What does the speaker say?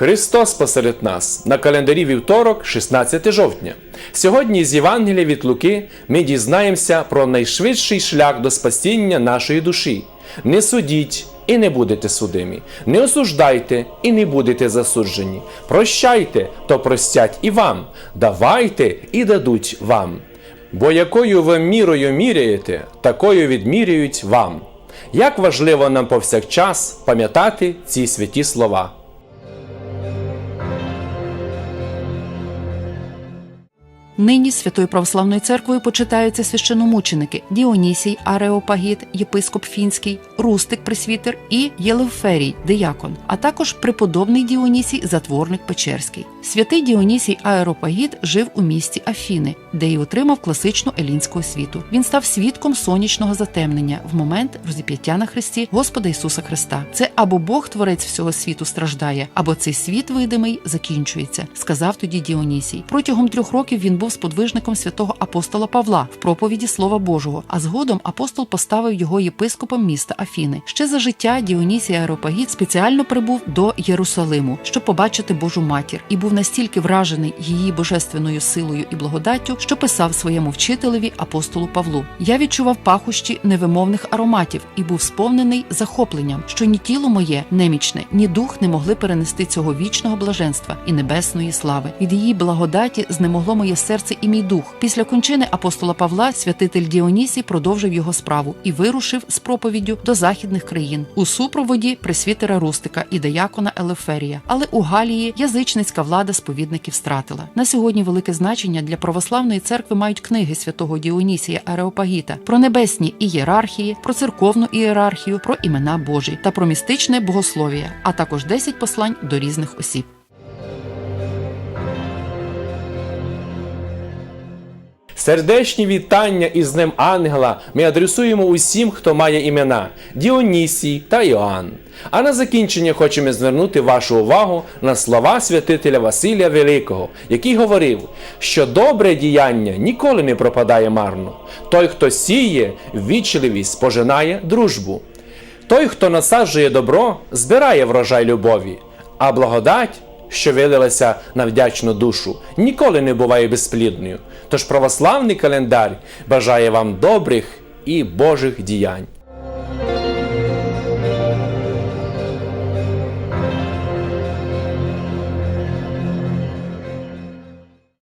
Христос посеред нас на календарі вівторок, 16 жовтня. Сьогодні з Євангелія від Луки ми дізнаємося про найшвидший шлях до спасіння нашої душі. Не судіть і не будете судимі, не осуждайте і не будете засуджені. Прощайте, то простять і вам, давайте і дадуть вам. Бо якою ви мірою міряєте, такою відміряють вам. Як важливо нам повсякчас пам'ятати ці святі слова. Нині Святою Православною церквою почитаються священомученики Діонісій Ареопагіт, єпископ Фінський, Рустик Пресвітер і Єлевферій, диякон, а також преподобний Діонісій, затворник Печерський. Святий Діонісій Аеропагіт жив у місті Афіни, де й отримав класичну елінську освіту. Він став свідком сонячного затемнення в момент розіп'яття на хресті Господа Ісуса Христа. Це або Бог Творець всього світу страждає, або цей світ видимий закінчується, сказав тоді Діонісій. Протягом трьох років він був сподвижником святого апостола Павла в проповіді Слова Божого. А згодом апостол поставив його єпископом міста Афіни. Ще за життя Діонісій Аеропагіт спеціально прибув до Єрусалиму, щоб побачити Божу матір, і був настільки вражений її божественною силою і благодаттю, що писав своєму вчителеві апостолу Павлу. Я відчував пахощі невимовних ароматів і був сповнений захопленням, що ні тіло моє немічне, ні дух не могли перенести цього вічного блаженства і небесної слави. Від її благодаті знемогло моє серце і мій дух. Після кончини апостола Павла святитель Діонісій продовжив його справу і вирушив з проповіддю до західних країн у супроводі пресвітера Рустика і деякона Елеферія. Але у Галії язичницька влада сповідників стратила. На сьогодні велике значення для православної церкви мають книги святого Діонісія Ареопагіта про небесні ієрархії, про церковну ієрархію, про імена Божі та про містичне богослов'я, а також 10 послань до різних осіб. Сердечні вітання із Днем Ангела ми адресуємо усім, хто має імена Діонісій та Іоанн. А на закінчення хочемо звернути вашу увагу на слова святителя Василія Великого, який говорив, що добре діяння ніколи не пропадає марно. Той, хто сіє ввічливість, пожинає дружбу. Той, хто насаджує добро, збирає врожай любові, а благодать, що вилилася на вдячну душу, ніколи не буває безплідною. Тож православний календар бажає вам добрих і Божих діянь.